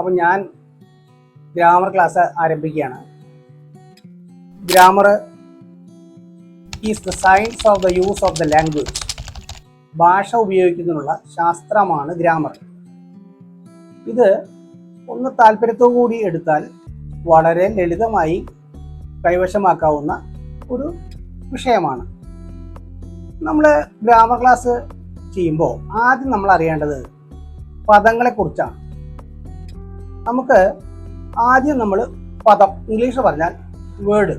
അപ്പം ഞാൻ grammar class ആരംഭിക്കുകയാണ്. Grammar is the science of the use of the language ഭാഷ ഉപയോഗിക്കുന്നതിനുള്ള ശാസ്ത്രമാണ് ഗ്രാമർ ഇത് ഒന്ന് താല്പര്യത്തോടു കൂടി എടുത്താൽ വളരെ ലളിതമായി കൈവശമാക്കാവുന്ന ഒരു വിഷയമാണ്. നമ്മൾ ഗ്രാമർ ക്ലാസ് ചെയ്യുമ്പോൾ ആദ്യം നമ്മൾ അറിയേണ്ടത് പദങ്ങളെക്കുറിച്ചാണ്. നമുക്ക് ആദ്യം നമ്മൾ പദം ഇംഗ്ലീഷ് പറഞ്ഞാൽ വേർഡ്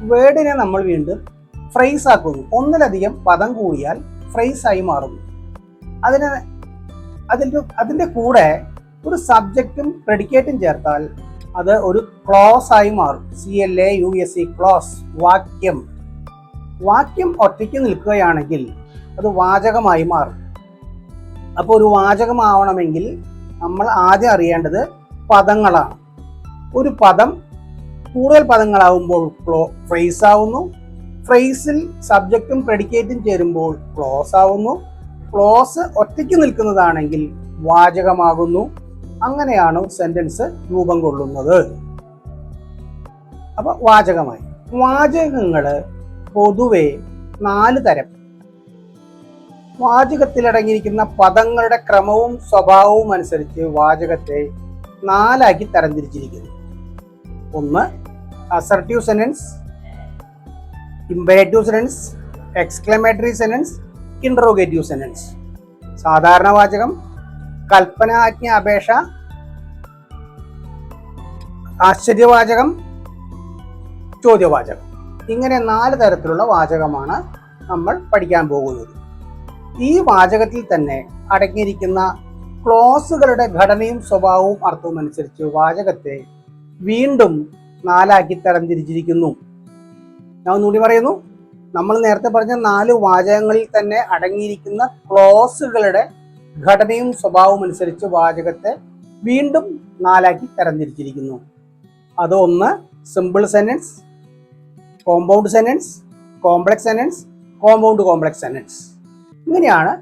വേർഡിനെ നമ്മൾ വീണ്ടും ഫ്രൈസ് ആക്കുന്നു. ഒന്നിലധികം പദം കൂടിയാൽ ഫ്രൈസ് ആയി മാറുന്നു. അതിന് അതിന്റെ അതിന്റെ കൂടെ ഒരു സബ്ജക്റ്റും പ്രെഡിക്കേറ്റും ചേർത്താൽ അത് ഒരു ക്ലോസ് ആയി മാറും. C L A U S E clause വാക്യം. വാക്യം ഒറ്റയ്ക്ക് നിൽക്കുകയാണെങ്കിൽ അത് വാചകമായി മാറും. അപ്പോൾ ഒരു വാചകമാവണമെങ്കിൽ നമ്മൾ ആദ്യം അറിയേണ്ടത് പദങ്ങളാണ്. ഒരു പദം കൂടുതൽ പദങ്ങളാവുമ്പോൾ ക്ലോ ഫ്രേസ് ആവുന്നു. ഫ്രേസിൽ സബ്ജക്റ്റും പ്രെഡിക്കേറ്റും ചേരുമ്പോൾ ക്ലോസ് ആവുന്നു. ക്ലോസ് ഒറ്റയ്ക്ക് നിൽക്കുന്നതാണെങ്കിൽ വാചകമാകുന്നു. അങ്ങനെയാണ് സെന്റൻസ് രൂപം കൊള്ളുന്നത്. അപ്പൊ വാചകമായി. വാചകങ്ങൾ പൊതുവെ നാല് തരം വാചകത്തിലടങ്ങിയിരിക്കുന്ന പദങ്ങളുടെ ക്രമവും സ്വഭാവവും അനുസരിച്ച് വാചകത്തെ നാലാക്കി തരംതിരിച്ചിരിക്കുന്നു. ഒന്ന് assertive sentence imperative sentence exclamatory sentence interrogative sentence സാധാരണ വാചകം കൽപ്പനാജ്ഞ അപേക്ഷ ആശ്ചര്യവാചകം ചോദ്യവാചകം. ഇങ്ങനെ നാല് തരത്തിലുള്ള വാചകമാണ് നമ്മൾ പഠിക്കാൻ പോകുന്നത്. ഈ വാചകത്തിൽ തന്നെ അടങ്ങിയിരിക്കുന്ന ക്ലോസുകളുടെ ഘടനയും സ്വഭാവവും അർത്ഥവും അനുസരിച്ച് വാചകത്തെ വീണ്ടും നാലാക്കി തരംതിരിച്ചിരിക്കുന്നു. ഞാൻ ഒന്നുകൂടി പറയുന്നു നമ്മൾ നേരത്തെ പറഞ്ഞ നാല് വാചകങ്ങളിൽ തന്നെ അടങ്ങിയിരിക്കുന്ന ക്ലോസുകളുടെ ഘടനയും സ്വഭാവവും അനുസരിച്ച് വാചകത്തെ വീണ്ടും നാലാക്കി തരംതിരിച്ചിരിക്കുന്നു. അത് ഒന്ന് simple sentence compound sentence complex sentence compound complex sentence ഇങ്ങനെയാണ്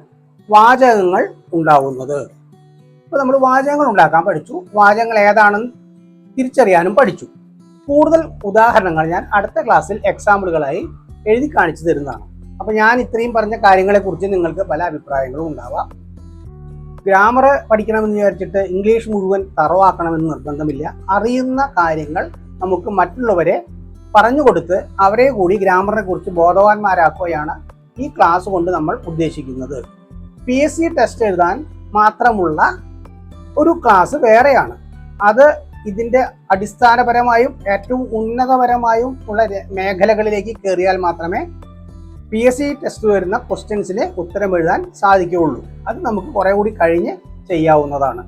വാചകങ്ങൾ ഉണ്ടാവുന്നത്. അപ്പോൾ നമ്മൾ വാചകങ്ങൾ ഉണ്ടാക്കാൻ പഠിച്ചു. വാചകങ്ങൾ ഏതാണെന്ന് തിരിച്ചറിയാനും പഠിച്ചു. കൂടുതൽ ഉദാഹരണങ്ങൾ ഞാൻ അടുത്ത ക്ലാസ്സിൽ എക്സാമ്പിളുകളായി എഴുതി കാണിച്ചു തരുന്നതാണ്. അപ്പോൾ ഞാൻ ഇത്രയും പറഞ്ഞ കാര്യങ്ങളെക്കുറിച്ച് നിങ്ങൾക്ക് പല അഭിപ്രായങ്ങളും ഉണ്ടാവാം. ഗ്രാമർ പഠിക്കണമെന്ന് വിചാരിച്ചിട്ട് ഇംഗ്ലീഷ് മുഴുവൻ തറവാക്കണമെന്ന് നിർബന്ധമില്ല. അറിയുന്ന കാര്യങ്ങൾ നമുക്ക് മറ്റുള്ളവരെ പറഞ്ഞു കൊടുത്ത് അവരെ കൂടി ഗ്രാമറിനെ കുറിച്ച് ബോധവാന്മാരാക്കുകയാണ് ഈ ക്ലാസ് കൊണ്ട് നമ്മൾ ഉദ്ദേശിക്കുന്നത്. പി എസ് സി ടെസ്റ്റ് എഴുതാൻ മാത്രമുള്ള ഒരു ക്ലാസ് വേറെയാണ്. അത് ഇതിന്റെ അടിസ്ഥാനപരമായും ഏറ്റവും ഉന്നതപരമായും ഉള്ള മേഖലകളിലേക്ക് കയറിയാൽ മാത്രമേ പി എസ് സി ടെസ്റ്റ് വരുന്ന ക്വസ്റ്റ്യൻസിന് ഉത്തരം എഴുതാൻ സാധിക്കുകയുള്ളൂ. അത് നമുക്ക് കുറേ കൂടി കഴിഞ്ഞ് ചെയ്യാവുന്നതാണ്.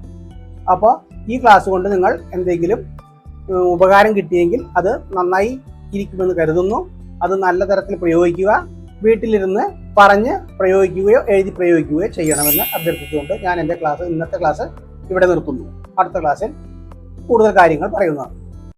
അപ്പോൾ ഈ ക്ലാസ് കൊണ്ട് നിങ്ങൾ എന്തെങ്കിലും ഉപകാരം കിട്ടിയെങ്കിൽ അത് നന്നായി ഇരിക്കുമെന്ന് കരുതുന്നു. അത് നല്ല തരത്തിൽ പ്രയോഗിക്കുക. വീട്ടിലിരുന്ന് പറഞ്ഞ് പ്രയോഗിക്കുകയോ എഴുതി പ്രയോഗിക്കുകയോ ചെയ്യണമെന്ന് അഭ്യർത്ഥിച്ചുകൊണ്ട് ഞാൻ എന്റെ ക്ലാസ് ഇന്നത്തെ ക്ലാസ് ഇവിടെ നിർത്തുന്നു. അടുത്ത ക്ലാസ്സിൽ കൂടുതൽ കാര്യങ്ങൾ പറയുന്നതാണ്.